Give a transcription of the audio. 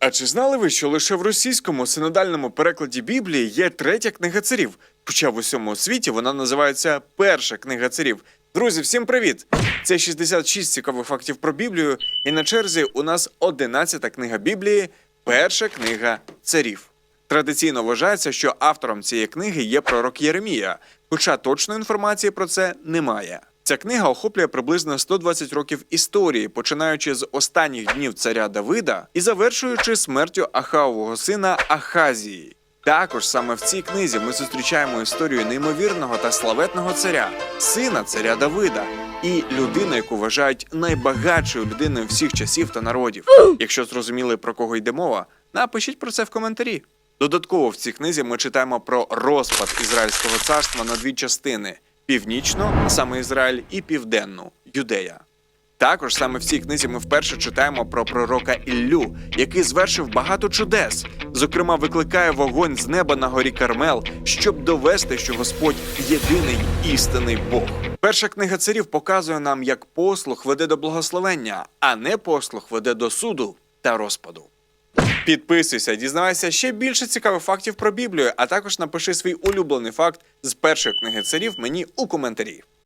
А чи знали ви, що лише в російському синодальному перекладі Біблії є третя книга царів? Хоча в усьому світі вона називається Перша книга царів. Друзі, всім привіт! Це 66 цікавих фактів про Біблію, і на черзі у нас 11 книга Біблії, перша книга царів. Традиційно вважається, що автором цієї книги є пророк Єремія, хоча точної інформації про це немає. Ця книга охоплює приблизно 120 років історії, починаючи з останніх днів царя Давида і завершуючи смертю Ахавового сина Ахазії. Також саме в цій книзі ми зустрічаємо історію неймовірного та славетного царя, сина царя Давида, і людину, яку вважають найбагатшою людиною всіх часів та народів. Якщо зрозуміли про кого йде мова, напишіть про це в коментарі. Додатково в цій книзі ми читаємо про розпад Ізраїльського царства на дві частини: північну, саме Ізраїль, і південну Юдея. Також саме в цій книзі ми вперше читаємо про пророка Іллю, який звершив багато чудес. Зокрема, викликає вогонь з неба на горі Кармел, щоб довести, що Господь єдиний істинний Бог. Перша книга царів показує нам, як послух веде до благословення, а не послух веде до суду та розпаду. Підписуйся, дізнавайся ще більше цікавих фактів про Біблію, а також напиши свій улюблений факт з першої книги царів мені у коментарі.